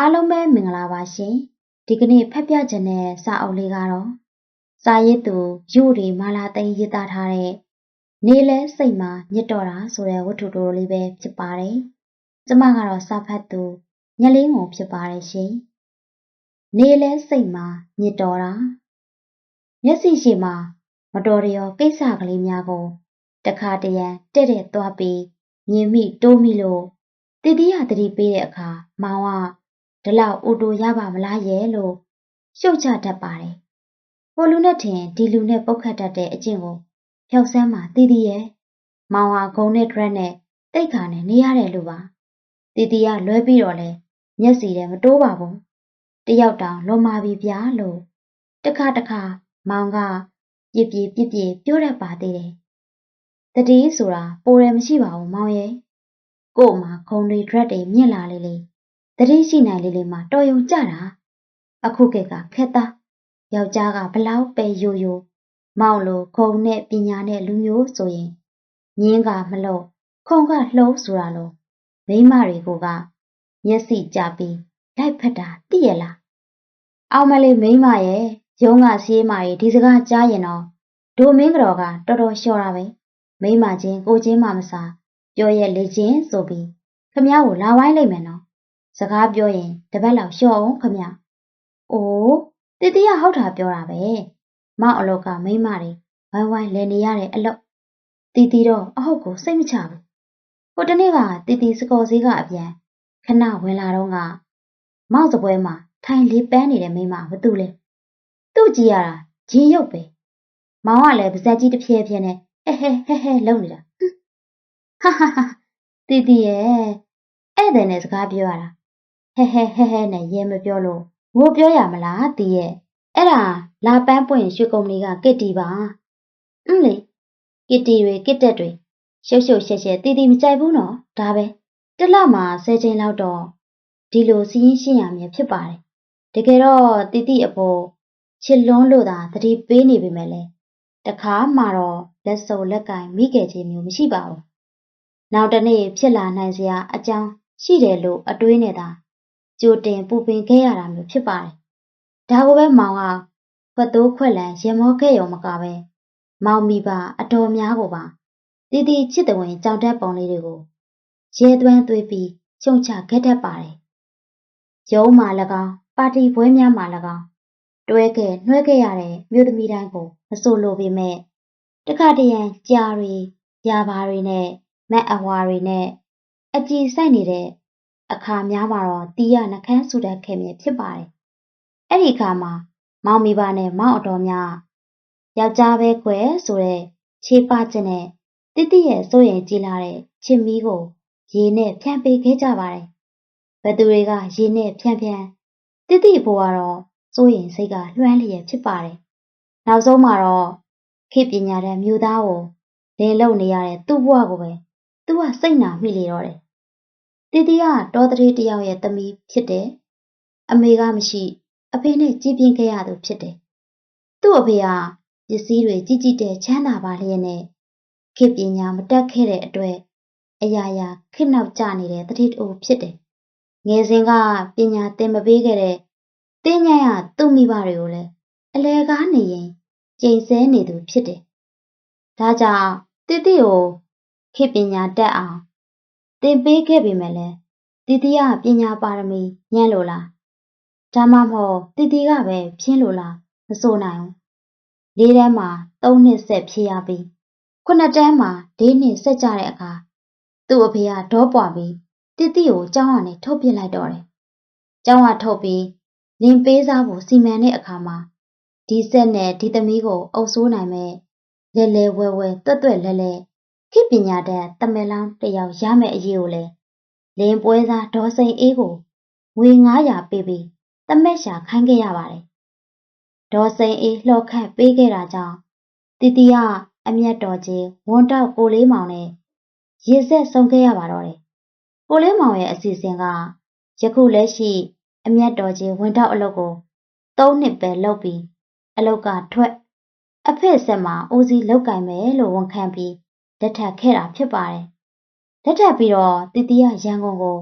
အားလုံးပဲမင်္ဂလာပါရှင်ဒီကနေ့ဖတ်ပြခြင်းတဲ့စာအုပ်လေးကတော့စာရေးသူယူရီမာလာသိန်းရေးသားထားတဲ့နေလဲစိတ်မှာညစ်တော်တာဆိုတဲ့ဝတ္ထုတိုလေးပဲဖြစ်ပါတယ်ကျမကတော့စာဖတ်သူညလေးငုံဖြစ်ပါတယ်ရှင်နေလဲစိတ်မှာညစ်တော်တာမျက်စိရှိမှာမတော်ရရောကိစ္စကလေးများကိုတခါတရံတဲ့တဲ့သွားပြီးမြင်မိတိုးမိလို့တည်တည်ရသတိပေးတဲ့အခါမောင်က ဒီလောက်အိုတိုရပါမလားရဲ့လို့ရှုတ်ချတတ်ပါတယ်။ဟိုလူနဲ့ထင်ဒီလူနဲ့ပုတ်ခတ်တတ်တဲ့အကျင့်ကိုဖျောက်ဆန်းမှတည်တည်ရဲ့မောင်ဟာဂုံနဲ့ဒရက်နဲ့တိတ်ခါနဲ့နေရတယ်လို့ပါ။တည်တည်ကလွဲပြီးတော့လဲမျက်စီထဲမတိုးပါဘူး။တယောက်တောင်လွန်မာပြီဗျာလို့တခါတခါမောင်ကပြစ်ပြစ်ပြစ်ပြစ်ပြောတတ်ပါသေးတယ်။တတိဆိုတာပိုတယ်မရှိပါဘူးမောင်ရဲ့။ကို့မှာခုံတွေဒရက်တွေမြင့်လာလေလေ တတိရှိနိုင်လေးလေးမှာတော်ယုံကြတာအခုကကခက်သားယောက်ျားကဘလောက်ပဲယိုယိုမောင်လိုခုံနဲ့ပညာနဲ့လူမျိုးဆိုရင်ညင်းကမလို့ခုံကလှုံးဆိုတာလို့မိမတွေကမျက်စိကြပြီးလိုက်ဖက်တာသိရလားအောင်မလေးမိမရဲ့ရုံးကစီးမကြီးဒီစကားကြားရင်တော့ဒိုမင်းကြော်ကတော်တော်လျှော့တာပဲမိမချင်းကိုချင်းမှမစားပြောရဲ့လေချင်းဆိုပြီးခမ ्या ကိုလာဝိုင်းလိုက်မယ်နော် စကားပြောရင်တပတ်လောက်လျှော့အောင်ခမ။အိုးတတိယဟုတ်တာပြောတာပဲ။မောင်အလောက်ကမိမတွေဝိုင်းဝိုင်းလည်နေရတဲ့အလောက်တီတီတော့အဟုတ်ကိုစိတ်မချဘူး။ဟိုတနေ့ကတီတီစကော်စည်းကအပြန်ခဏဝင်လာတော့ကမောက်စပွဲမှာထိုင်လေးပန်းနေတဲ့မိမဘာတူလဲ။သူ့ကြည့်ရတာဂျင်းရုပ်ပဲ။မောင်ကလည်းပါဇက်ကြီးတစ်ဖြဲဖြဲနဲ့ဟဲဟဲဟဲဟဲလုံနေတာ။ဟာဟာဟာတီတီရဲ့ဧည့်သည်နဲ့စကားပြောရတာ ဟဲဟဲဟဲဟဲနဲ့ရဲမပြောလို့ငိုပြောရမလားတီးရဲ့အဲ့ဒါလာပန်းပွင့်ရွှေကုမ္ပဏီကကစ်တီပါအင်းလေကစ်တီတွေကစ်တက်တွေရှုပ်ရှုပ်ရှက်ရှက်တီတီမကြိုက်ဘူးနော်ဒါပဲတလမှာဆယ်ချိန်လောက်တော့ဒီလိုစီးရင်ရှင်းရမယ်ဖြစ်ပါတယ်တကယ်တော့တီတီအပေါ်ချစ်လွန်းလို့သာသတိပေးနေပေမဲ့လေတခါမှတော့လက်စုံလက်ကင်မိခဲ့ခြင်းမျိုးမရှိပါဘူးနောက်တနေ့ဖြစ်လာနိုင်စရာအကြောင်းရှိတယ်လို့အတွေးနဲ့သာ ကြိုတင်ပူပင်ခဲ့ရတာမျိုးဖြစ်ပါတယ်။ဒါကိုပဲမောင်ကခွက်တိုးခွက်လန်ရင်မောခဲ့ရုံမကပဲမောင်မိပါအတော်များကိုပါတီတီချစ်တဝင်ကြောင်တက်ပုံလေးတွေကိုရဲသွမ်းသွေးပြီးကျုံချခဲ့တတ်ပါတယ်။ရုံးမှ၎င်းပါတီပွဲများမှ၎င်းတွဲခဲ့နှွဲခဲ့ရတဲ့မြို့သမီးတိုင်းကိုမဆိုလိုပေမဲ့တခါတရံကြာတွေရာဘာတွေနဲ့မက်အဝါတွေနဲ့အကြည်ဆိုင်နေတဲ့ အခါများမှာတော့တီးရနှခမ်းဆူတတ်ခဲ့မြဲဖြစ်ပါတယ်။အဲ့ဒီအခါမှာမောင်မိဘနဲ့မောင်အတော်များယောက်ျားပဲခွဲဆိုတဲ့ခြေပချက်နဲ့တိတိရဲ့စိုးရင်ကြီးလာတဲ့ချစ်မီးကိုရေနဲ့ဖြန့်ပေးခဲ့ကြပါတယ်။ဘသူတွေကရေနဲ့ဖြန့်ဖြန့်တိတိဘိုးကတော့စိုးရင်စိတ်ကလွှမ်းလျက်ဖြစ်ပါတယ်။နောက်ဆုံးမှာတော့ခေပညာတဲ့မြို့သားကိုလင်လုံနေရတဲ့သူ့ဘဝကိုပဲသူကစိတ်နာမိလေတော့တယ် တီတီကတောတရေတယောက်ရဲ့သမီးဖြစ်တယ်။အမေကမရှိအဖေနဲ့ကြည်ပြင်းခဲ့ရသူဖြစ်တယ်။သူ့အဖေကပစ္စည်းတွေကြီးကြီးတဲ့ချမ်းသာပါလျက်နဲ့ခေပညာမတက်ခဲ့တဲ့အတွက်အရာရာခစ်နောက်ကျနေတဲ့တတိတူဖြစ်တယ်။ငယ်စဉ်ကပညာသင်မပေးခဲ့တဲ့တင်းညံ့ရသူ့မိဘတွေကိုလည်းအလဲကားနေရင်ကျိန်ဆဲနေသူဖြစ်တယ်။ဒါကြောင့်တိတိကိုခေပညာတက်အောင် သင်ပေးခဲ့ပေမဲ့လည်းတီတီကပညာပါရမီညံ့လို့လားဒါမှမဟုတ်တီတီကပဲဖြင်းလို့လားမဆိုနိုင်ဘူးလေးတန်းမှာသုံးနှစ်ဆက်ဖြည့်ရပြီးခုနှစ်တန်းမှာလေးနှစ်ဆက်ကြတဲ့အခါသူ့အဖေကဒေါပွားပြီးတီတီကိုကျောင်းကနေထုတ်ပစ်လိုက်တော့တယ်ကျောင်းကထုတ်ပြီးလင်ပေးစားဖို့စီမံတဲ့အခါမှာဒီဆက်နဲ့ဒီသမီးကိုအုပ်ဆိုးနိုင်မဲ့လဲလဲဝဲဝဲတွတ်တွတ်လဲလဲ ခေပညာတတ်တမန်လောင်းတယောက်ရမယ်အရေးကိုလေလင်းပွဲစားဒေါ်စိန်အေးကိုငွေ900ပေးပြီးတမက်ရှာခိုင်းခဲ့ရပါတယ်ဒေါ်စိန်အေးလှော်ခတ်ပေးခဲ့တာကြောင့်တီတီကအမျက်တော်ကြီးဝန်တောက်ကိုလေးမောင်နဲ့ရေဆက်ဆုံးခဲ့ရပါတော့တယ်ကိုလေးမောင်ရဲ့အစီအစဉ်ကယခုလက်ရှိ အမျက်တော်ကြီးဝန်တောက်အလုပ်ကို၃နှစ်ပဲလုပ်ပြီးအလုပ်ကထွက်အဖေဆက်မှာဦးစီးလောက်ကင်မယ်လို့ဝန်ခံပြီး လက်ထပ်ခဲ့တာဖြစ်ပါတယ်။လက်ထပ်ပြီးတော့တတိယရန်ကုန်ကို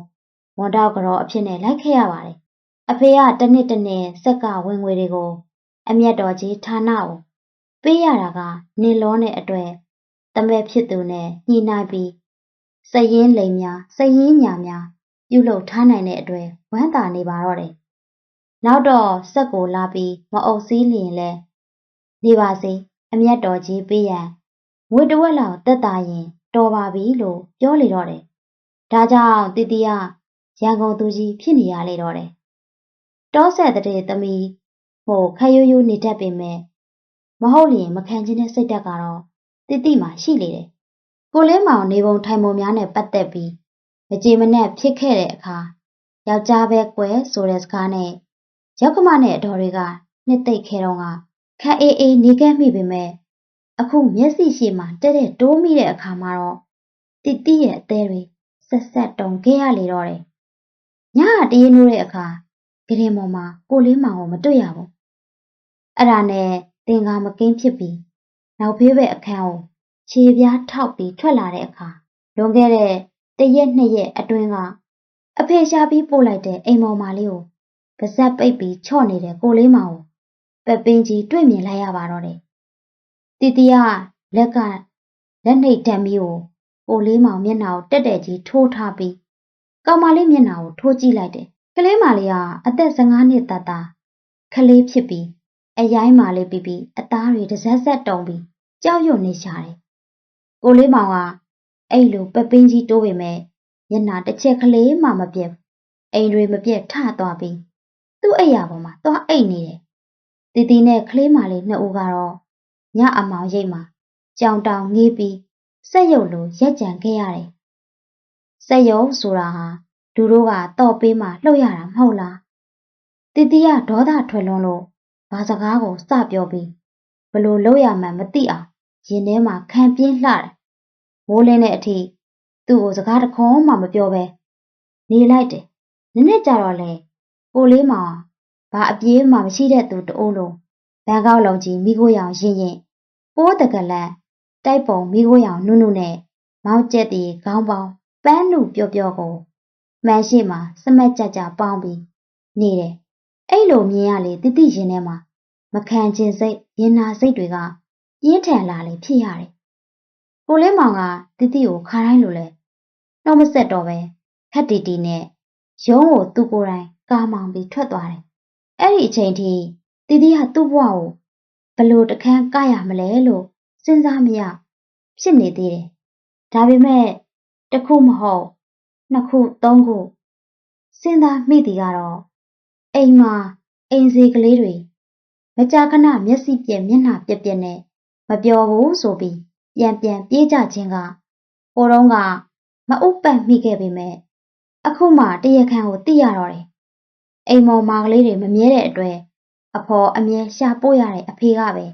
ဝန်တောက်ကြောအဖြစ်နဲ့လိုက်ခဲ့ရပါတယ်အဖေကတစ်နှစ်တစ်နှစ်စက်ကဝင်ငွေတွေကိုအမျက်တော်ကြီးဌာနကိုပေးရတာကနေလောနဲ့အတွေ့တမဲဖြစ်သူနဲ့ညှိနှိုင်းပြီးစည်ရင်းလိမ်များစည်ရင်းညာများပြုလုပ်ထားနိုင်တဲ့အတွက်ဝမ်းသာနေပါတော့တယ်။နောက်တော့စက်ကိုလာပြီးမအုပ်စည်းလျင်လဲနေပါစေအမျက်တော်ကြီးပေးရန် ငွေတစ်ဝက်လောက်တက်တာရင်တော်ပါပြီလို့ပြောလေတော့တယ်။ဒါကြောင့်တီတီကရန်ကုန်သူကြီးဖြစ်နေရလေတော့တယ်။တောဆက်တဲ့သမီးဟိုခရိုးရိုးနေတတ်ပေမဲ့မဟုတ်လျင်မခံချင်းတဲ့စိတ်ဓာတ်ကတော့တီတီမှာရှိလေတယ်။ကိုလင်းမောင်နေပုံထိုင်ပုံများနဲ့ပတ်သက်ပြီးမကြေမနက်ဖြစ်ခဲ့တဲ့အခါယောက်ျားပဲကွယ်ဆိုတဲ့စကားနဲ့ရောက်ကမနဲ့အတော်တွေကနှစ်သိမ့်ခဲတော့ကခက်အေးအေးနေခဲ့မိပေမဲ့ အခုမျက်စိရှိမှတဲ့တဲ့တိုးမိတဲ့အခါမှာတော့တီတီရဲ့အသေးတွေဆက်ဆက်တုံခဲ့ရလေတော့တယ်။ညကတရေနိုးတဲ့အခါဂရင်ပေါ်မှာကိုလေးမောင်ကိုမတွေ့ရဘူး။အဲ့ဒါနဲ့တင်ကားမကင်းဖြစ်ပြီးနောက်ဖေးဘက်အခန်းကိုခြေပြားထောက်ပြီးထွက်လာတဲ့အခါလွန်ခဲ့တဲ့တရက်နှစ်ရက်အတွင်းကအဖေရှာပြီးပို့လိုက်တဲ့အိမ်မော်မာလေးကိုပါဇက်ပိတ်ပြီးချော့နေတဲ့ကိုလေးမောင်ကိုပက်ပင်းကြီးတွေ့မြင်လိုက်ရပါတော့တယ်။ တီတီကလက်ကလက်နှိပ်တံမီကိုကိုလေးမောင်မျက်နှာကိုတက်တက်ကြီးထိုးထားပြီးကောင်မလေးမျက်နှာကိုထိုးကြည့်လိုက်တယ်။ကလေးမလေးကအသက်15နှစ်သားသားခလေးဖြစ်ပြီးအရိုင်းမာလေးပြီးပြီးအသားတွေတစ်စက်စက်တုံပြီးကြောက်ရွံ့နေရှာတယ်။ကိုလေးမောင်ကအဲ့လိုပပင်းကြီးတိုးပေမဲ့မျက်နှာတစ်ချက်ကလေးမှမပြတ်ဘူးအိမ်တွေမပြတ်ထသွားပြီးသူ့အိယာပေါ်မှာသွားအိတ်နေတယ်။တီတီနဲ့ကလေးမလေးနှစ်ဦးကတော့ ညအမောင်ရိပ်မှာကြောင်တောင်ငေးပြီးစက်ရုပ်လိုရက်ကြံခဲ့ရတယ်။စက်ရုပ်ဆိုတာဟာသူတို့ကတော့ပေးမှလှုပ်ရတာမဟုတ်လား။တီတီကဒေါသထွက်လွန်းလို့ဘာစကားကိုစပြောပြီးဘလို့လှုပ်ရမှန်းမသိအောင်ရင်ထဲမှာခံပြင်းလှတယ်။မိုးလင်းတဲ့အထိသူ့ကိုစကားတခွန်းမှမပြောဘဲနေလိုက်တယ်။နည်းနည်းကြာတော့လေကိုလေးမောင်ဘာအပြေးမှမရှိတဲ့သူတအိုးလုံးဘန်ကောက်လုံးကြီးမိခိုးရောင်ရင်ရင် ပိုးတကလန့်တိုက်ပုံမိခိုးရောင်နုနုနဲ့မောင်းကျက်တီခေါင်းပေါင်းပန်းလူပျော့ပျော့ကိုမှန်ရှိမှစမက်ကြကြပေါင်းပြီးနေတယ်။အဲ့လိုမြင်ရလေတိတိရင်ထဲမှာမခံကျင်စိတ်ရင်နာစိတ်တွေကပြင်းထန်လာလေဖြစ်ရတယ်။ကိုလေးမောင်ကတိတိကိုခါတိုင်းလိုလဲနှုတ်မဆက်တော့ပဲခက်တီတီနဲ့ရုံးကိုသူ့ကိုယ်တိုင်ကားမောင်ပြီးထွက်သွားတယ်။အဲ့ဒီအချိန်ထိတီတီကသူ့ဘဝကို ဘလို့တခန်းကရမလဲလို့စဉ်းစားမရဖြစ်နေသေးတယ်။ဒါပေမဲ့တစ်ခုမဟုတ်နှစ်ခုသုံးခုစဉ်းစားမိသည်ကတော့အိမ်မှာအိမ်စီကလေးတွေမကြာခဏမျက်စိပြက်မျက်နှာပြက်ပြက်နဲ့မပြောဘူးဆိုပြီးပြန်ပြန်ပြေးကြခြင်းကဟိုတုန်းကမဥပတ်မိခဲ့ပေမဲ့အခုမှတရခန့်ကိုသိရတော့တယ်။အိမ်မော်မာကလေးတွေမမြဲတဲ့အတွက် အဖော်အမြဲရှာပို့ရတဲ့အဖေကပဲ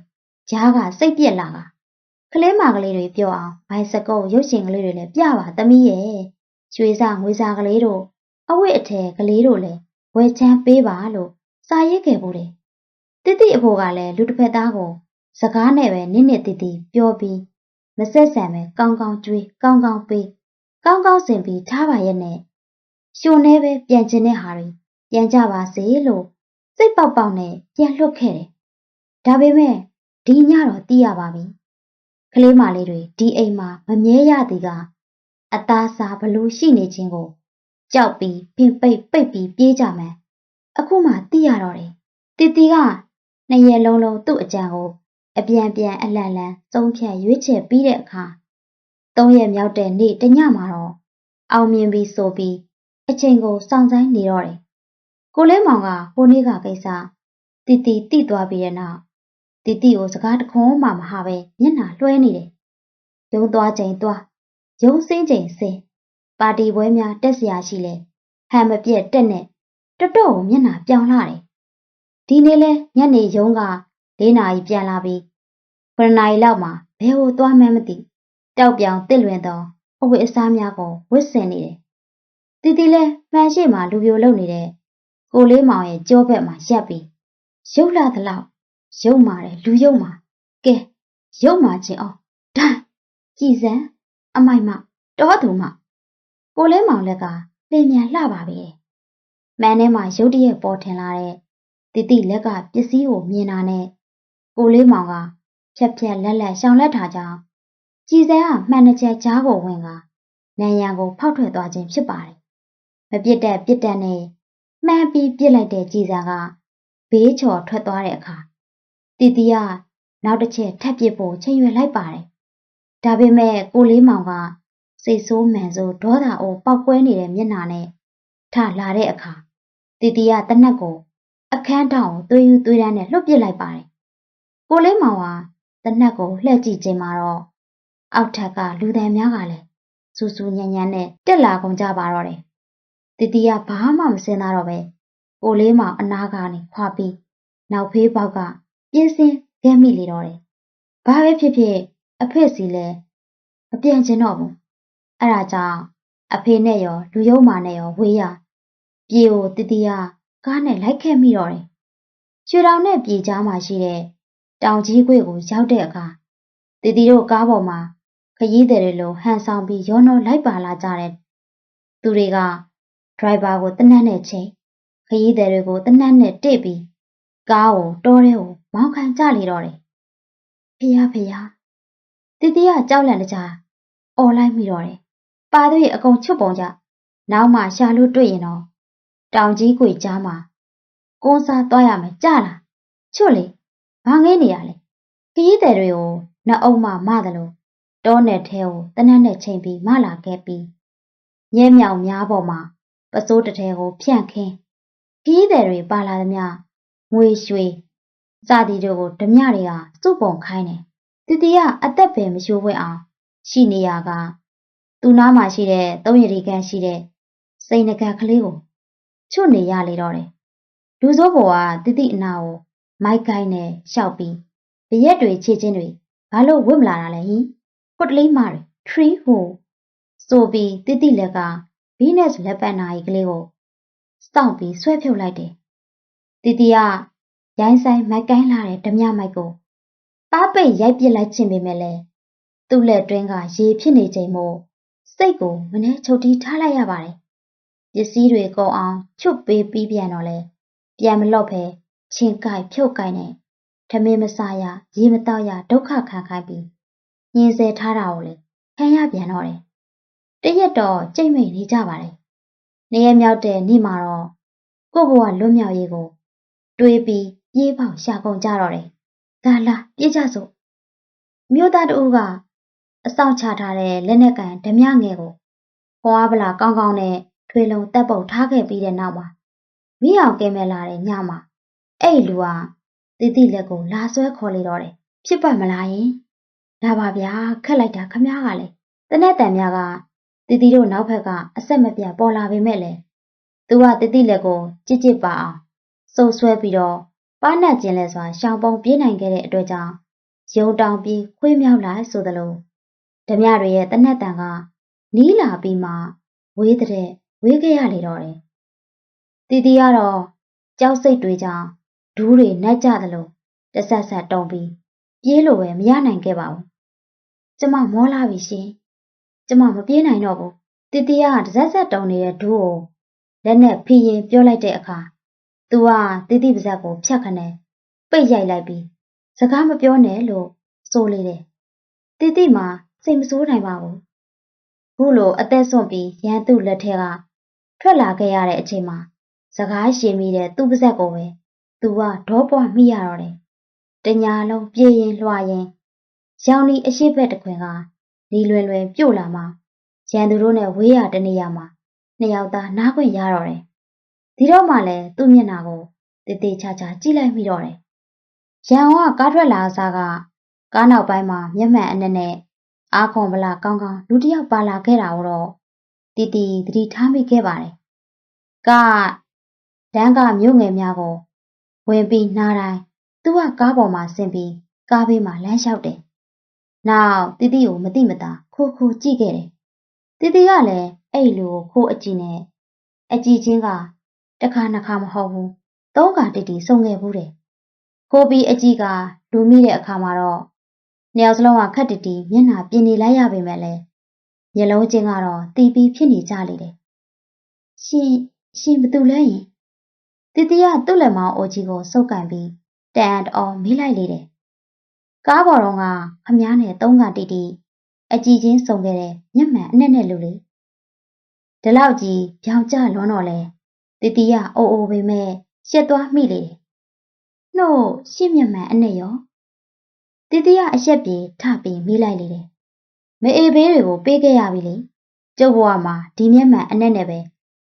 ဂျားကစိတ်ပြက်လာတာ။ကလေးမာကလေးတွေပြောအောင်ဘိုင်စကုတ်ရုပ်ရှင်ကလေးတွေလည်းပြပါသမီးရဲ့။ရွှေစားငွေစားကလေးတို့အဝတ်အထည်ကလေးတို့လည်းဝယ်ချမ်းပေးပါလို့စာရေးခဲ့ဘူးတယ်။တိတိအဖိုးကလည်းလူတစ်ဖက်သားကိုစကားနဲ့ပဲနစ်နစ်တိတိပြောပြီးမဆက်ဆံပဲကောင်းကောင်းကြွေးကောင်းကောင်းပေးကောင်းကောင်းစင်ပြီးထားပါရဲ့နဲ့ရှင်နေပဲပြန်ကျင်တဲ့ဟာတွေပြန်ကြပါစေလို့ စိတ်ပေါက်ပေါက်နဲ့ပြန်လွတ်ခဲ့တယ်။ဒါပေမဲ့ဒီညတော့တီးရပါပြီ။ကလေးမလေးတွေဒီအိမ်မှာမမြဲရသည်ကအသားစားဘလို့ရှိနေခြင်းကိုကြောက်ပြီးဖင်ပိတ်ပိတ်ပြီးပြေးကြမှန်းအခုမှသိရတော့တယ်။တီတီကနှစ်ရက်လုံးလုံးသူ့အကြံကိုအပြန်ပြန်အလန့်လန့်သုံးဖြတ်ရွေးချယ်ပြီးတဲ့အခါသုံးရက်မြောက်တဲ့နေ့တညမှာတော့အောင်မြင်ပြီးဆိုပြီးအချိန်ကိုစောင့်ဆိုင်နေတော့တယ်။ ကိုလေးမောင်ကဟိုနေ့ကကိစ္စတီတီတိသွားပြီးတဲ့နောက်တီတီကိုစကားတခုမှမဟာပဲမျက်နှာလွှဲနေတယ်။ရုံသွားချိန်သွားရုံစင်းချိန်စင်းပါတီပွဲများတက်စရာရှိလဲဟန်မပြက်တက်နဲ့တတော်ကိုမျက်နှာပြောင်းလာတယ်။ဒီနေ့လဲညနေရုံက၄နာရီပြန်လာပြီး9နာရီလောက်မှာဘယ်ကိုသွားမှန်းမသိတောက်ပြောင်တစ်လွင်သောအဝတ်အစားများကိုဝတ်ဆင်နေတယ်။တီတီလဲမှန်ရှိမှလူပြိုလုပ်နေတဲ့ ကိုလေးမောင်ရဲ့ကြောဘက်မှာရပ်ပြီးရုပ်လာသလောက်ရုပ်မာတယ်လူရုပ်မာကဲရုပ်မာခြင်းအောင်ဒိုင်းကြည်စံအမိုက်မတော်သူမကိုလေးမောင်လက်ကလင်မြန်လှပါပဲမှန်ထဲမှာရုတ်တရက်ပေါ်ထင်လာတဲ့တီတီလက်ကပစ္စည်းကိုမြင်တာနဲ့ကိုလေးမောင်ကဖြက်ဖြက်လက်လက်ရှောင်လက်ထားကြောင်းကြည်စဲကမှန်တစ်ချက်ကြားကိုဝင်ကနန်ရံကိုဖောက်ထွက်သွားခြင်းဖြစ်ပါတယ်။မပြစ်တဲ့ပြစ်တဲ့နဲ့ မှန်ပြီးပြစ်လိုက်တဲ့ကြည်စံကဘေးချော်ထွက်သွားတဲ့အခါတီတီကနောက်တစ်ချက်ထပ်ပစ်ဖို့ချိန်ရွယ်လိုက်ပါတယ်။ဒါပေမဲ့ကိုလေးမောင်ကစိတ်ဆိုးမှန်ဆိုးဒေါသအိုပောက်ကွဲနေတဲ့မျက်နှာနဲ့ထလာတဲ့အခါတီတီကတနက်ကိုအခန်းတောင်ကိုသွေးယူသွေးတန်းနဲ့လှုပ်ပစ်လိုက်ပါတယ်။ကိုလေးမောင်ကတနက်ကိုလှည့်ကြည့်ခြင်းမှာတော့အောက်ထက်ကလူတန်များကလည်းစူးစူးညံ့ညံ့နဲ့တက်လာကုန်ကြပါတော့တယ်။ တီတီကဘာမှမစင်သားတော့ပဲကိုလေးမောင်အနာကနေခွာပြီးနောက်ဖေးပေါက်ကပြင်းစင်းခဲမိလေတော့တယ်။ဘာပဲဖြစ်ဖြစ်အဖေစီလဲမပြန်ချင်တော့ဘူး။အဲဒါကြောင့်အဖေနဲ့ရောလူယုံမာနဲ့ရောဝေးရပြေကိုတီတီကကားနဲ့လိုက်ခဲ့မိတော့တယ်။ရွှေတောင်နဲ့ပြေကြားမှာရှိတဲ့တောင်ကြီးကွေ့ကိုရောက်တဲ့အခါတီတီတို့ကားပေါ်မှာခရီးသည်တွေလိုဟန်ဆောင်ပြီးရောနှောလိုက်ပါလာကြတဲ့သူတွေက ဒရိုက်ဘာကိုတနတ်နဲ့ချိန်ခရီးသည်တွေကိုတနတ်နဲ့တိတ်ပြီးကားကိုတောထဲကိုမောင်းခံကြလေတော့တယ်။ဖျားဖျားတီတီကကြောက်လန့်တကြားអော်လိုက်မိတော့တယ်။ပါသွေးအကုန်ချွတ်ပုံကြနောက်မှရှာလို့တွေ့ရင်တော့တောင်ကြီးကွေကြားမှာကုန်းစားသွားရမယ်ကြလားချွတ်လေဘာငဲနေရလဲခရီးသည်တွေကိုနှအုံမှမသလိုတောနယ်ထဲကိုတနတ်နဲ့ချိန်ပြီးမလာခဲ့ပြီးညဲမြောင်များပေါ်မှာ ပစိုးတထဲကိုဖြန့်ခင်းခရီးသည်တွေပါလာသမျှငွေရွှေစသည်တို့ကိုဓမြတွေကစုပုံခိုင်းတယ်တတိယအသက်ပင်မရှိုးဝဲအောင်ရှိနေရကသူ့နားမှာရှိတဲ့သုံးရည်ခန့်ရှိတဲ့စိန်နဂတ်ကလေးကိုချွတ်နေရလေတော့တယ်လူစိုးဘောကတိတိအနာကိုမိုက်ကိုင်းနဲ့ရှောက်ပြီးရရက်တွေခြေချင်းတွေဘာလို့ဝစ်မလာတာလဲဟင်ခုတ်တလေးမာတွေ tree ဟိုဆိုပြီးတိတိလက်က Venus လက်ပတ်နာကြီးကလေးကိုစောင့်ပြီးဆွဲဖြုတ်လိုက်တယ်တိတိကရိုင်းဆိုင်မိုက်ကိုင်းလာတဲ့ဓမြမိုက်ကိုပါပိတ်ရိုက်ပစ်လိုက်ခြင်းပေမဲ့လည်းသူ့လက်တွင်းကရေဖြစ်နေချိန်မို့စိတ်ကိုမနှဲချုပ်တီးထားလိုက်ရပါတယ်ပစ္စည်းတွေကုန်အောင်ချွတ်ပေးပြီးပြန်တော့လဲပြန်မလော့ဖဲချင်းကိုက်ဖြုတ်ကိုက်နဲ့ထမင်းမစားရရေမတောက်ရဒုက္ခခံခိုင်းပြီးညင်ဆဲထားတာကိုလေခံရပြန်တော့တယ် တရက်တော့ကြိတ်မိတ်နေကြပါတယ်နေရမြောက်တဲ့နေ့မှာတော့ကို့ဘဝလွတ်မြောက်ရေးကို တွေးပြီးပြေးပေါက်ရှာကုန်ကြတော့တယ်ဒါလာပြေးကြစို့မြို့သားတို့ကအဆောင်ချထားတဲ့လက်နက်ကန်ဓမြငယ်ကိုဘွားဗလာကောင်းကောင်းနဲ့ထွေလုံးတက်ပုတ်ထားခဲ့ပြီးတဲ့နောက်မှာမိအောင်ကဲမဲ့လာတဲ့ညမှာအဲ့လူကတီတီလက်ကိုလာဆွဲခေါ်လေတော့တယ်ဖြစ်ပတ်မလားယင်ဒါပါဗျာခက်လိုက်တာခမားကလည်းတနက်တန်များက တီတီတို့နောက်ဘက်ကအဆက်မပြတ်ပေါ်လာပေမဲ့လေသူကတီတီလက်ကိုကြစ်ကြစ်ပါအောင်စုပ်ဆွဲပြီးတော့ပါနတ်ကျင်လဲစွာရှောင်ပုံပြေးနိုင်ခဲ့တဲ့အတွက်ကြောင့်ရုံတောင်ပြီးခွေးမြောက်လာဆိုသလိုဓမြတွေရဲ့တနက်တန်ကနီးလာပြီးမှဝေးတဲ့ဝေးခဲ့ရလေတော့တယ်တီတီကတော့ကြောက်စိတ်တွေကြောင့်ဒူးတွေနှက်ကြသလိုတဆက်ဆက်တုံပြီးပြေးလို့ပဲမရနိုင်ခဲ့ပါဘူးကျမမောလာပြီရှင် ကျမမပြေးနိုင်တော့ဘူးတီတီကတဆက်ဆက်တုံနေတဲ့ဒူးကိုလက်နဲ့ဖိရင်ပြောလိုက်တဲ့အခါသူကတီတီပါဇက်ကိုဖြတ်ခနဲ့ပိတ်ရိုက်လိုက်ပြီးစကားမပြောနဲ့လို့ဆိုလေတယ်တီတီမှာစိတ်မဆိုးနိုင်ပါဘူးခုလိုအသက်ဆွန့်ပြီးရန်သူ့လက်ထက်ကထွက်လာခဲ့ရတဲ့အချိန်မှာစကားရှည်မိတဲ့သူ့ပါဇက်ကိုပဲသူကဒေါပွားမိရတော့တယ်။တညာလုံးပြေးရင်လွှာရင်ရောင်နီအရှိဘက်တခွင်က ဒီလွယ်လွယ်ပြုတ်လာမှရန်သူတို့နဲ့ဝေးရတနေရမှာနှစ်ယောက်သားနားခွင့်ရတော့တယ်။ဒီတော့မှလည်းသူ့မျက်နှာကိုတေးသေးချာချာကြည့်လိုက်မိတော့တယ်။ရန်ကကားထွက်လာအစားကကားနောက်ပိုင်းမှာမျက်မှန်အနဲ့နဲ့အားခွန်ဗလာကောင်းကောင်းလူတစ်ယောက်ပါလာခဲ့တာတော့တီတီသတိထားမိခဲ့ပါတယ်။ကဒန်းကမြို့ငယ်များကိုဝင်ပြီးနားတိုင်းသူကကားပေါ်မှာဆင်းပြီးကားဘေးမှာလမ်းလျှောက်တယ်။ နောက်တီတီကိုမတိမတာခိုးခိုးကြည့်ခဲ့တယ်။တီတီကလည်းအဲ့လိုခိုးအကြည့်နဲ့အကြည့်ချင်းကတစ်ခါနှစ်ခါမဟုတ်ဘူး။သုံးခါတီတီစုံခဲ့ဘူးတယ်။ခိုးပြီးအကြည့်ကလူမိတဲ့အခါမှာတော့နှစ်ယောက်စလုံးကခက်တီတီမျက်နှာပြင်နေလိုက်ရပေမဲ့လည်းမျက်လုံးချင်းကတော့တီးပြီးဖြစ်နေကြလေတယ်။ရှင်ရှင်ဘသူလဲယင်တီတီကသူ့လက်မောင်းအိုကြီးကိုစုပ်ကန်ပြီးတန်အော်မေးလိုက်လေတယ် ကားပေါ်တော့ကခမားနဲ့သုံးကတီတီအကြည့်ချင်းစုံခဲ့တဲ့မျက်မှန်အနဲ့နဲ့လူလေဒီလောက်ကြီးပြောင်ကျလွန်းတော့လဲတီတီကအိုအိုပေမဲ့ရှက်သွားမိလေတယ်နှုတ်ရှစ်မျက်မှန်အနဲ့ရောတီတီကအရှက်ပြေထပြီးမေးလိုက်လေတယ်မအေးဘေးတွေကိုပေးခဲ့ရပြီလေကျုပ်ဘဝမှာဒီမျက်မှန်အနဲ့နဲ့ပဲ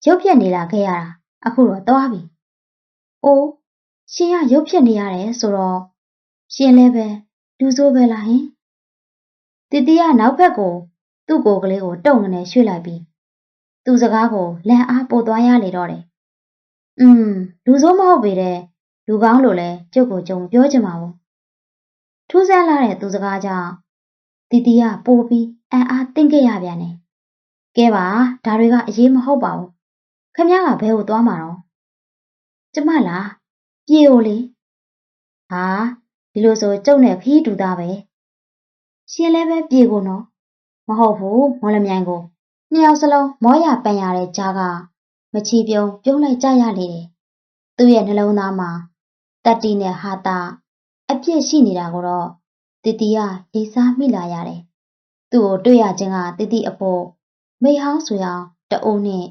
ရုပ်ပြက်နေလာခဲ့ရတာအခုတော့သွားပြီ။အိုးရှင်ကရုပ်ဖြစ်နေရတယ်ဆိုတော့ရှင်လည်းပဲ လူဆိုးပဲလားဟင်။တီတီကနောက်ဘက်ကို သူ့ကိုယ်ကလေးကိုတုံငနဲ့ရွှေ့လိုက်ပြီးသူ့စကားကိုလန်အားပို့သွားရလေတော့တယ်။อืมလူဆိုးမဟုတ်ပေတဲ့လူကောင်းလို့လဲကျုပ်ကိုကြုံပြောချင်ပါဘူး။ထူးဆန်းလာတဲ့သူစကားကြောင့်တီတီကပိုပြီးအံ့အားသင့်ခဲ့ရပြန်တယ်။ကဲပါဒါတွေကအရေးမဟုတ်ပါဘူး။ခမည်းကဘဲကိုသွားမှာတော့ကျမလားပြေကိုလေဟာ ဒီလိုဆိုကျုပ်နဲ့ခီးတူသားပဲရှင်လည်းပဲပြေကိုနော်မဟုတ်ဘူးမော်လမြိုင်ကိုနှစ်ယောက်စလုံးမောရပန်ရတဲ့ကြားကမချီပြုံးပြုံးလိုက်ကြရလေတယ်သူ့ရဲ့နှလုံးသားမှာတတ္တိနဲ့ဟာတာအပြစ်ရှိနေတာကိုတော့တီတီကလေးစားမိလာရတယ်သူ့ကိုတွေ့ရခြင်းကတီတီအဖို့မိဟောင်းဆိုအောင်တအုံးနဲ့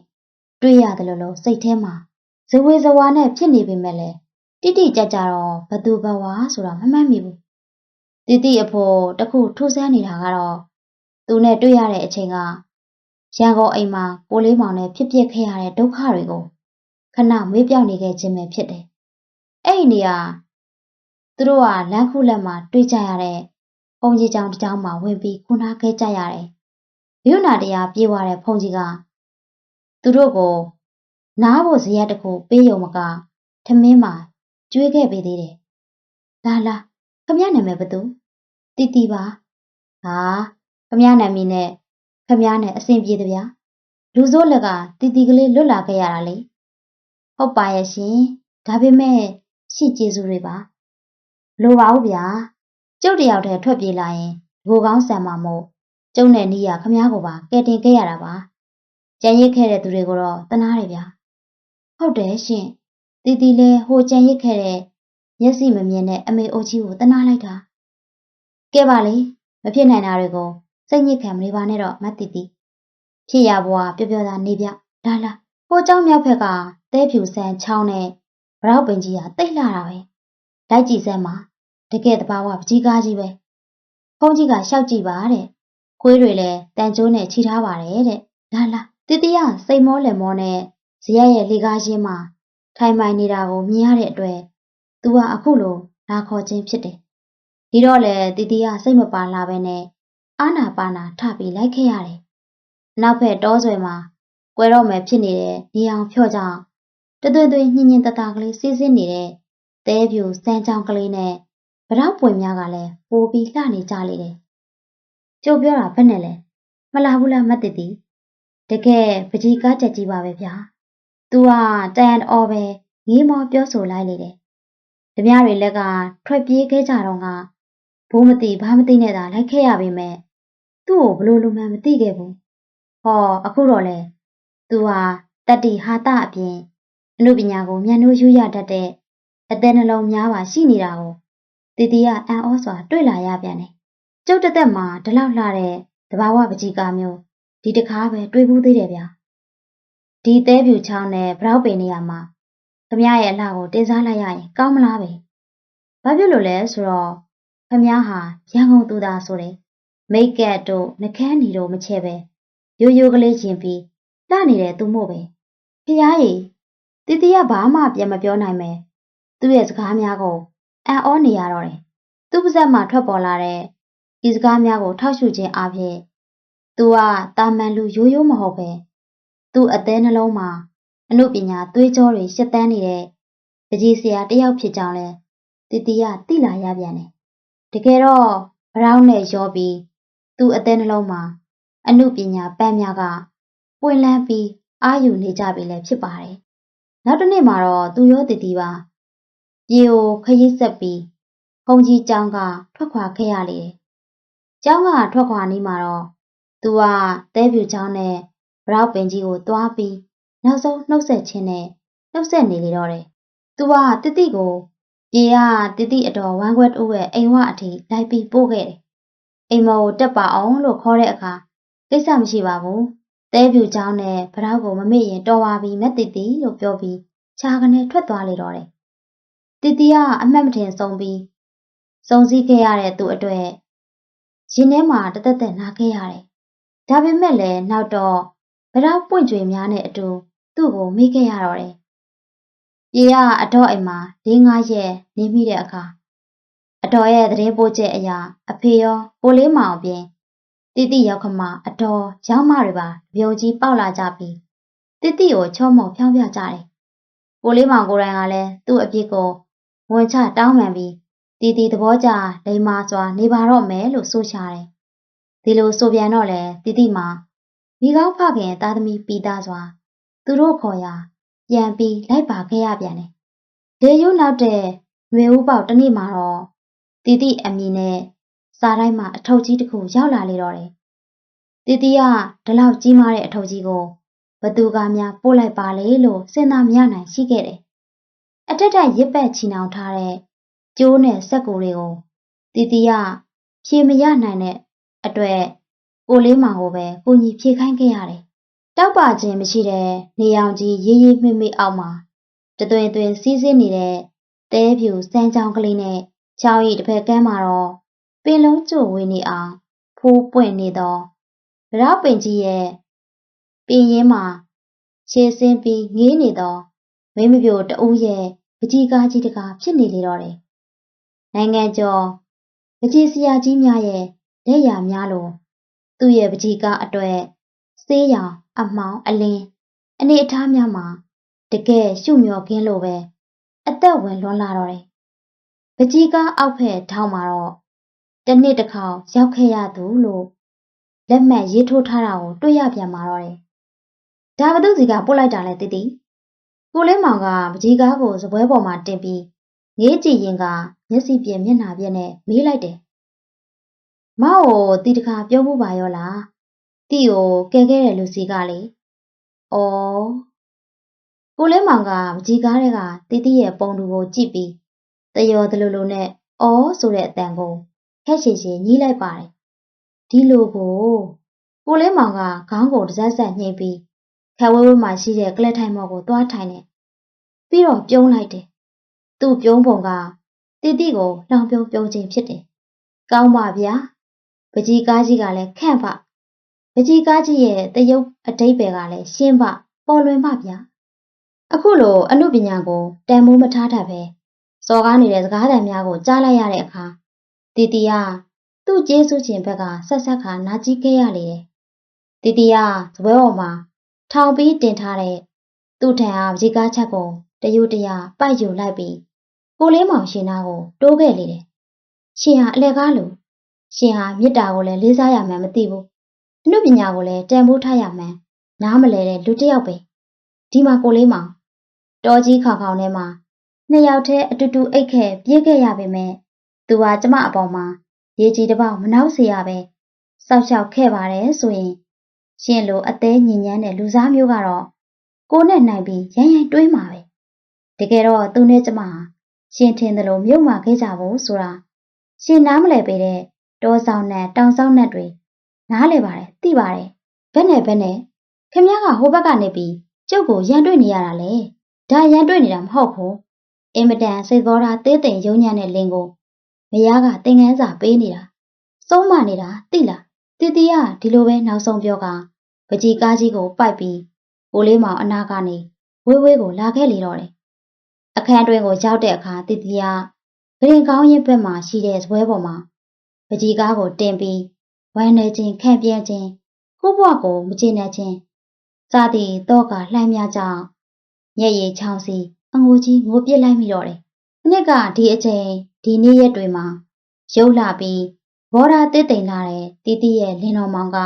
တွေ့ရတယ်လို့လို့စိတ်ထဲမှာဇဝေဇဝါနဲ့ဖြစ်နေပေမဲ့လည်း တိတိကျကျတော့ဘသူဘဝဆိုတာမမှတ်မိဘူးတိတိအဖို့တခုထူးဆန်းနေတာကတော့သူနဲ့တွေ့ရတဲ့အချိန်ကရန်ကုန်အိမ်မှာကိုလေးမောင်နဲ့ဖြစ်ပျက်ခဲ့ရတဲ့ဒုက္ခတွေကိုခဏမေးပြောင်းနေခဲ့ခြင်းပဲဖြစ်တယ်အဲ့ဒီနေရာသူတို့ကလမ်းခုလက်မှာတွေ့ကြရတဲ့ဖုန်ကြီးကြောင်တစ်ကြောင်မှာဝင်ပြီးခုနာခဲ့ကြရတယ်။မြို့နာတရားပြေးသွားတဲ့ဖုန်ကြီးကသူတို့ကိုနားဖို့ဇရက်တစ်ခုပေးယုံမကထမင်းမှာ ကျွေးခဲ့ပေးသေးတယ်။လာလာခမရနာမည်ဘသူတီတီပါ။ဟာခမရနာမည်နဲ့ခမရနဲ့အဆင်ပြေတယ်ဗျာ။လူစိုးလက်ကတီတီကလေးလွတ်လာခဲ့ရတာလေ။ဟုတ်ပါရဲ့ရှင်။ဒါပေမဲ့ရှင့်ကျေးဇူးတွေပါ။လိုပါဘူးဗျာ။ကျုပ်တယောက်တည်းထွက်ပြေးလာရင်ဘိုးကောင်းဆံမှာမို့ကျုံနဲ့နီးရခမရကိုပါကဲတင်ခဲ့ရတာပါ။ကြံရစ်ခဲ့တဲ့သူတွေကိုတော့တနာတယ်ဗျာ။ဟုတ်တယ်ရှင် တီတီလဲဟိုကြံရစ်ခဲ့တဲ့မျက်စိမမြင်တဲ့အမေအိုကြီးကိုတနာလိုက်တာကဲပါလေမဖြစ်နိုင်တာတွေကိုစိတ်ညစ်ခံမနေပါနဲ့တော့မတ်တီတီဖြစ်ရဘွားပျော်ပျော်သာနေပြလာလာဟိုเจ้าမြောက်ဖက်ကတဲဖြူဆန်းချောင်းနဲ့ဗရောက်ပင်ကြီးကတိတ်လာတာပဲလိုက်ကြည့်စမ်းပါတကယ်တဘာဝပကြီးကားကြီးပဲဖုန်းကြီးကရှောက်ကြည့်ပါတဲ့ခွေးတွေလည်းတန်ကျိုးနဲ့ခြိထားပါတယ်တဲ့လာလာတီတီကစိတ်မောလက်မောနဲ့ဇရက်ရဲ့လေကားရင်းမှာ ထိုင်မိုင်နေတာကိုမြင်ရတဲ့အတွက်သူကအခုလိုလာခေါ်ခြင်းဖြစ်တယ်။ဒီတော့လေတီတီကစိတ်မပါလာပဲနဲ့အာနာပါနာထပြီးလိုက်ခဲ့ရတယ်။နောက်ဖက်တောဆွဲမှာကွယ်တော့မယ်ဖြစ်နေတဲ့နေအောင်ဖြော့ကြောင်တသွေးသွေးညင်ညင်တတကလေးစီးစင်းနေတဲ့တဲပြူစမ်းချောင်းကလေးနဲ့ဗရောက်ပွင့်များကလည်းပိုးပြီးလှနေကြလေတယ်။ကျုပ်ပြောတာဘယ်နဲ့လဲမလာဘူးလားမတ်တီတီတကယ်ပကြီးကားချက်ကြီးပါပဲဗျာ။ သူကတန်အော်ပဲငေးမောပြောဆိုလိုက်လေတယ်။ဓမြတွေလက်ကထွက်ပြေးခဲ့ကြတော့ကဘိုးမသိဘာမသိနဲ့သာလိုက်ခဲ့ရပေမဲ့သူ့ကိုဘလို့လူမှန်မသိခဲ့ဘူး။ဟောအခုတော့လေသူဟာတတ္တိဟာတအပြင်အနုပညာကိုမြန်နိုးယူရတတ်တဲ့အသက်နှလုံးများပါရှိနေတာကိုတီတီကအံ့ဩစွာတွေ့လာရပြန်တယ်။ကျုပ်တသက်မှာဒီလောက်လှတဲ့တဘာဝပကြီးကားမျိုးဒီတခါပဲတွေ့ဘူးသေးတယ်ဗျာ။ ဒီသဲဖြူချောင်းနဲ့ဗရောက်ပင်နေရာမှာခမရဲ့အလှကိုတင်စားလိုက်ရရင်ကောင်းမလားပဲ။ဘာဖြစ်လို့လဲဆိုတော့ခမဟာရန်ကုန်သူသားဆိုတယ်။မိတ်ကပ်တို့နှကန်းနီတို့မချဲပဲရိုးရိုးကလေးချင်းပြီးလှနေတဲ့သူမို့ပဲ။ဖျားရီတီတီကဘာမှပြန်မပြောနိုင်ပဲ။သူ့ရဲ့စကားများကိုအံ့ဩနေရတော့တယ်။သူ့ပါဇက်မှာထွက်ပေါ်လာတဲ့ဒီစကားများကိုထောက်ရှုခြင်းအပြင်သူကတာမန်လူရိုးရိုးမဟုတ်ပဲ သူ့အသေးနှလုံးမှာအမှုပညာသွေးကြောတွေရှက်တန်းနေတဲ့ပကြီးဆရာတယောက်ဖြစ်ကြောင်းလဲတီတီကသိလာရပြန်တယ်။တကယ်တော့ဘရောင်းနဲ့ရောပြီးသူ့အသေးနှလုံးမှာအမှုပညာပန်းများကပွင့်လန်းပြီးအာယူနေကြပြီလဲဖြစ်ပါတယ်။နောက်တစ်နေ့မှာတော့သူရောတီတီပါပြေကိုခရီးဆက်ပြီးဘုံကြီးကျောင်းကထွက်ခွာခဲ့ရလေတယ်။ကျောင်းကထွက်ခွာနီးမှာတော့သူကတဲပြူကျောင်းနဲ့ဘ ရောက်ပင်ကြီးကိုသွားပြီးန နောက်ဆုံးနှုတ်ဆက်ခြင်းနဲ့နှုတ်ဆက်နေလေတော့တယ်။ "तू ကတိတိကိုပြေကတိတိအတော်ဝမ်းခွဲတိုးရဲ့အိမ်ဝအထိလိုက်ပြီးပို့ခဲ့တယ်။အိမ်မော်ကိုတက်ပါအောင်လို့ခေါ်တဲ့အခါကိစ္စမရှိပါဘူး။တဲပြူเจ้าနဲ့ဗရောက်ကိုမမေ့ရင်တော်ပါပြီမက်တိတိလို့ပြောပြီးခြာကနေထွက်သွားလေတော့တယ်။တီတီကအမှတ်မထင်ဆုံးပြီးစုံစည်းခဲ့ရတဲ့သူအတွက်ရင်ထဲမှာတသက်သက်နာခဲ့ရတယ်။ဒါပေမဲ့လည်းနောက်တော့ ဗရောက်ပွင့်ကြွေများနဲ့အတူသူ့ကိုမေးခဲ့ရတော့တယ်။ပြေကအတော့အိမ်မှာ၄-၅ရက်နေမိတဲ့အခါအတော်ရဲ့သတင်းပို့ချက်အရာအဖေရောကိုလေးမောင်အပြင်တိတိရောက်ခမအတော်ရောင်းမတွေပါပြုံကြီးပေါက်လာကြပြီးတိတိကိုချောမော်ဖြောင်းပြကြတယ်။ကိုလေးမောင်ကိုယ်တိုင်ကလည်းသူ့အပြစ်ကိုဝန်ချတောင်းပန်ပြီးတီတီသဘောကျလိမ္မာစွာနေပါတော့မယ်လို့ဆိုရှာတယ်။ဒီလိုဆိုပြန်တော့လေတီတီမှာ မိကောင်းဖခင်သားသမီးပြီးသားစွာ သူတို့ခေါ်ရာပြန်ပြီးလိုက်ပါခဲ့ရပြန်တယ်။ဒေယုနောက်တဲ့ຫນွေဦးပေါက်တစ်နေ့မှာတော့တီတီအမည်နဲ့စားတိုင်းမှာအထုပ်ကြီးတစ်ခုရောက်လာလေတော့တယ်။တီတီကဒီလောက်ကြီးမားတဲ့အထုပ်ကြီးကိုဘသူကများပို့လိုက်ပါလေလို့စဉ်းစားမရနိုင်ရှိခဲ့တယ်။အထက်ထက်ရစ်ပက်ချီနှောင်ထားတဲ့ကျိုးနဲ့စက်ကူတွေကိုတီတီကဖြေမရနိုင်တဲ့အတွက် ကိုလေးမောင်ကိုပဲကိုကြီးဖြေခိုင်းခဲ့ရတယ်။တောက်ပါခြင်းမရှိတဲ့နေရောင်ကြီးရေးရေးမိမိအောက်မှာတသွင်သွင်စီးစင်းနေတဲ့တဲဖြူစမ်းချောင်းကလေးနဲ့ချောင်းရီတစ်ဖက်ကမ်းမှာတော့ပင်လုံးကျို့ဝေးနေအောင်ဖိုးပွင့်နေသောဗရောက်ပင်ကြီးရဲ့ပင်ရင်းမှာခြေစင်းပြီးငေးနေသောမင်းမပြိုတဦးရဲ့ပကြီးကားကြီးတကားဖြစ်နေလေတော့တယ်။နိုင်ငံကျော်ပကြီးစရာကြီးများရဲ့လက်ရာများလို့ သူ့ရဲ့ပကြီးကားအတွက်ဆေးရောင်အမှောင်အလင်းအနေအထားများမှာတကယ်ရှုမျောခင်းလို့ပဲအသက်ဝင်လွန်လာတော့တယ်။ပကြီးကားအောက်ဖက်ထောင်းမှာတော့တနေ့တစ်ခေါက်ရောက်ခဲ့ရသူလို့လက်မှတ်ရေးထိုးထားတာကိုတွေ့ရပြန်มาတော့တယ်။ဒါဘသူစီကပို့လိုက်တာလဲတိတိ။ကိုလေးမောင်ကပကြီးကားကိုစပွဲပေါ်မှာတင်ပြီးငေးကြည့်ရင်ကမျက်စိပြက်မျက်နှာပြက်နဲ့မေးလိုက်တယ်။ မောင်ကိုတီတခါပြောဖို့ပါရောလား။တီကိုကဲခဲ့တဲ့လူစီကလေ။အော်ကိုလေးမောင်ကပကြီးကားတွေကတီတီရဲ့ပုံတူကိုကြည့်ပြီးတယောတလူလူနဲ့အော်ဆိုတဲ့အတန်ကိုခက်ရှည်ရှည်ညှိလိုက်ပါတယ်။ဒီလိုကိုကိုလေးမောင်ကခေါင်းကိုတစ်စက်ဆက်ညှိပြီးခက်ဝဲဝဲမှာရှိတဲ့ကလက်ထိုင်မော်ကိုသွားထိုင်တယ်။ပြီးတော့ပြုံးလိုက်တယ်။သူ့ပြုံးပုံကတီတီကိုလောင်ပြုံးပြုံးခြင်းဖြစ်တယ်။ကောင်းပါဗျာ။ ပကြီးကားကြီးကလည်းခန့်ပါ။ပကြီးကားကြီးရဲ့တရုပ်အတိတ်ပဲကလည်းရှင်းပါပေါ်လွင်ပါဗျာ။အခုလိုအမှုပညာကိုတန်မိုးမထားတတ်ပဲစော်ကားနေတဲ့စကားသံများကိုကြားလိုက်ရတဲ့အခါတီတီကသူ့ကျေးဇူးရှင်ဘက်ကဆက်ဆက်ခါနာကြည့်ခဲ့ရလေတယ်။တီတီကဇပွဲပေါ်မှာထောင်ပြီးတင်ထားတဲ့သူ့ထံအားရေကားချက်ကိုတယူတရပိုက်ယူလိုက်ပြီးကိုလေးမောင်ရှင်သားကိုတိုးခဲ့လေတယ်။ရှင်ဟာအလဲကားလူ ရှင်ဟာမေတ္တာကိုလည်းလေးစားရမှန်းမသိဘူး။အမှုပညာကိုလည်းတန်ဖိုးထားရမှန်းနားမလဲတဲ့လူတစ်ယောက်ပဲ။ဒီမှာကိုလေးမောင်တော်ကြီးခေါင်ခေါင်ထဲမှာနှစ်ယောက်တည်းအတူတူအိတ်ခဲ့ပြေးခဲ့ရပေမဲ့သူဟာကျမအပေါ်မှာရေကြီးတစ်ပေါက်မနှောက်စေရပဲစောက်ရှောက်ခဲ့ပါတယ်ဆိုရင်ရှင်လိုအသေးညဉ့်ညမ်းတဲ့လူစားမျိုးကတော့ကိုနဲ့နိုင်ပြီးရိုင်းရိုင်းတွေးမှာပဲတကယ်တော့သူနဲ့ကျမဟာရှင်ထင်တယ်လို့မြုပ်မာခဲ့ကြဖို့ဆိုတာရှင်နားမလဲပေတဲ့ တောဆောင်နဲ့တောင်ဆောင်နဲ့တွေနားလဲပါတယ်သိပါတယ်ဘယ်နဲ့ဘယ်နဲ့ခင်ဗျားကဟိုဘက်ကနေပြီးကျုပ်ကိုရန်တွေ့နေရတာလေဒါရန်တွေ့နေတာမဟုတ်ဘူးအင်မတန်စိတ်သောတာသေးသိမ်ယုံညံ့တဲ့လင်ကိုမယားကသင်ငန်းစာပေးနေတာစုံးမနေတာသိလားတီတီကဒီလိုပဲနောက်ဆုံးပြောကပကြီးကားကြီးကိုပိုက်ပြီးကိုလေးမောင်အနာကနေဝေးဝေးကိုလာခဲ့လေတော့တယ်အခန်းတွင်ကိုရောက်တဲ့အခါတီတီကဂရင်ကောင်းရင်ဘက်မှာရှိတဲ့ဇပွဲပေါ်မှာ ပကြီးကားကိုတင်ပြီးဝမ်းနေခြင်းခံပြင်းခြင်းကိုဘွားကိုမကျေနပ်ခြင်းစသည်တော့ကလှမ်းများကြောင်းမျက်ရည်ချောင်းစီအငိုကြီးငိုပြစ်လိုက်မိတော့တယ်။နှစ်ကဒီအချိန်ဒီနေ့ရက်တွေမှာရုပ်လာပြီးဘောဓာတစ်တိမ်လာတဲ့တီတီရဲ့လင်းတော်မောင်က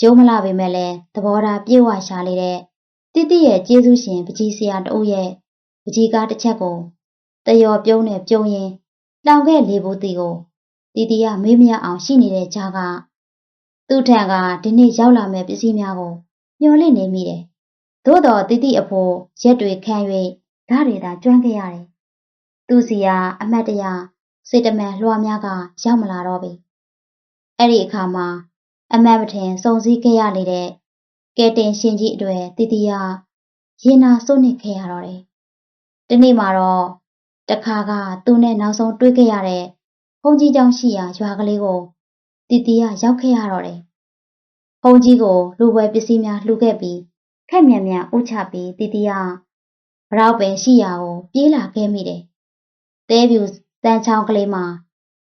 ရုံးမလာပေမဲ့လည်းသဘောထားပြေဝရှာလေတဲ့တီတီရဲ့ကျေးဇူးရှင်ပကြီးဆရာတဦးရဲ့ပကြီးကားတစ်ချက်ကိုတယောပြုံးနဲ့ပြုံးရင်လောင်ခဲ့လေဘူးတီကို တီတီကမေးမရအောင်ရှိနေတဲ့ကြားကသူ့ထံကဒီနေ့ရောက်လာမဲ့ပစ္စည်းများကိုမျှော်လင့်နေမိတယ်သို့တော်တိတိအဖို့ရက်တွေခန့်၍ဓာတ်တွေသာကျွမ်းခဲ့ရတယ်။သူစီကအမတ်တရစေတမန်လွှားများကရောက်မလာတော့ပြီ။အဲ့ဒီအခါမှာအမတ်မထင်စုံစည်းခဲ့ရလေတဲ့ကဲတင်ရှင်ကြီးအတွေ့တိတိယရင်နာစိုးနစ်ခဲ့ရတော့တယ်။ဒီနေ့မှာတော့တခါကသူနဲ့နောက်ဆုံးတွေ့ခဲ့ရတဲ့ ဘုန်းကြီးကျောင်းရှိရာရွာကလေးကိုတီတီကရောက်ခဲ့ရတော့တယ်။ဘုန်းကြီးကိုလူပွဲပစ္စည်းများလှူခဲ့ပြီးခက်မြန်မြန်ဥချပြီးတီတီကဘရောက်ပင်ရှိရာကိုပြေးလာခဲ့မိတယ်။တဲပြူတန်းချောင်းကလေးမှာ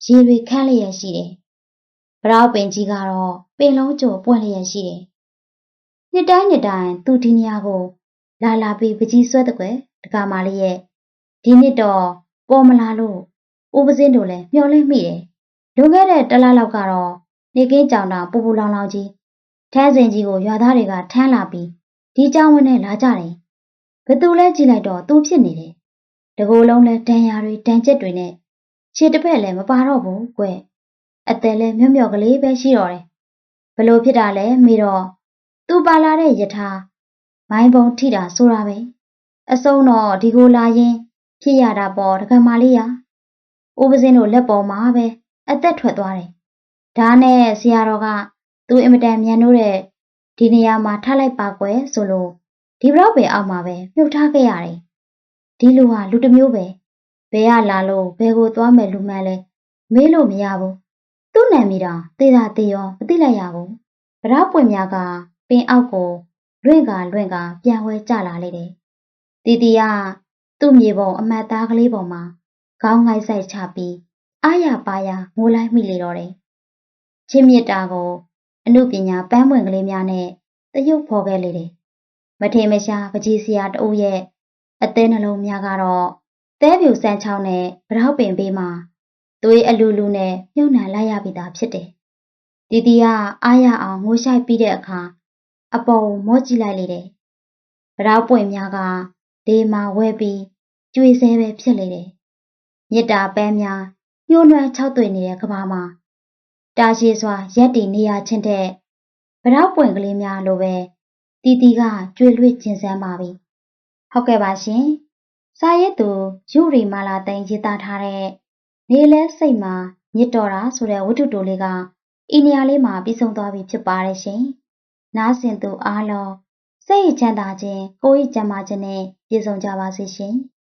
ရေတွေခန့်လျက်ရှိတယ်။ဘရောက်ပင်ကြီးကတော့ပင်လုံးကျိုပွင့်လျက်ရှိတယ်။နှစ်တိုင်းနှစ်တိုင်းသူဒီနေရာကို လာလာပြီးပကြီးဆွဲတဲ့ကွယ်တကားမလေးရဲ့ဒီနှစ်တော့ပေါ်မလာလို့ ဦးပစင်းတို့လည်းမျောလင့်မိတယ်။လွန်ခဲ့တဲ့တလလောက်ကတော့နေကင်းကြောင်တာပူပူလောင်လောင်ကြီးထဲစင်ကြီးကိုရွာသားတွေကထမ်းလာပြီးဒီကြောင်ဝင်းနဲ့လာကြတယ်။ဘသူလဲကြည့်လိုက်တော့သူဖြစ်နေတယ်။တကိုယ်လုံးလဲဒဏ်ရာတွေဒဏ်ချက်တွေနဲ့ခြေတစ်ဖက်လည်းမပါတော့ဘူးကွ။အသက်လဲမြော့မြော့ကလေးပဲရှိတော့တယ်။ဘလို့ဖြစ်တာလဲမေတော့သူပါလာတဲ့ယထာမိုင်းပုံထိတာဆိုတာပဲအစုံတော့ဒီကိုလာရင်ဖြစ်ရတာပေါ့တကမာလေးရ ဦးပစင်းတို့လက်ပေါ်မှာပဲအသက်ထွက်သွားတယ်ဒါနဲ့ဆရာတော်ကသူအင်မတန်မြန်လို့တဲ့ဒီနေရာမှာထားလိုက်ပါကွယ်ဆိုလို့ဒီဘလောက်ပဲအောက်မှာပဲမြုပ်ထားခဲ့ရတယ်ဒီလူဟာလူတစ်မျိုးပဲဘယ်ကလာလို့ဘယ်ကိုသွားမယ်လူမှန်းလဲမေးလို့မရဘူးသူ့နာမည်တောင်သေတာသေရောမသိလိုက်ရဘူးဗရောက်ပွင့်များကပင်အောက်ကိုလွင့်ကလွင့်ကပြန်ဝဲကြလာလေတယ်။တီတီကသူ့မြေပုံအမတ်သားကလေးပေါ်မှာ ခေါင်းငိုက်ဆိုင်ချပြီးအာရပါရငိုလိုက်မိလေတော့တယ်။ချင်းမြစ်တာကိုအမှုပညာပန်းပွင့်ကလေးများနဲ့တရုပ်ဖော်ခဲ့လေတယ်။မထေမရှာပကြီးစရာတအိုးရဲ့အသေးနှလုံးများကတော့သဲပြူစမ်းချောင်းနဲ့ဗရောက်ပင်ပေးမှာသွေးအလူလူနဲ့မြုပ်နှံလိုက်ရပြီသားဖြစ်တယ်။တီတီကအားရအောင်ငိုရှိုက်ပြီးတဲ့အခါအပေါ်မော့ကြည့်လိုက်လေတယ်။ဗရောက်ပွင့်များကဒေးမှာဝဲပြီးကျွေစဲပဲဖြစ်လေတယ်။ မြစ်တာပန်းများညှိုးနွမ်း၆တွေ့နေတဲ့ကဘာမှာတာရှိစွာရက်တည်နေရချင်းတဲ့ဗရောက်ပွင့်ကလေးများလိုပဲတီတီကကျွေလွှတ်ကျင်စမ်းပါပြီ။ဟုတ်ကဲ့ပါရှင်။စာရဲသူယူရီမာလာသိန်းရေးသားထားတဲ့နေလဲစိတ်မှာမြစ်တော်တာဆိုတဲ့ဝတ္ထုတိုလေးကအီနီယာလေးမှာပြီးဆုံးသွားပြီဖြစ်ပါတယ်ရှင်။နားဆင်သူအားလုံးစိတ်ချမ်းသာခြင်းကိုယ်ဤကျန်းမာခြင်းနဲ့ပြည့်စုံကြပါစေရှင်။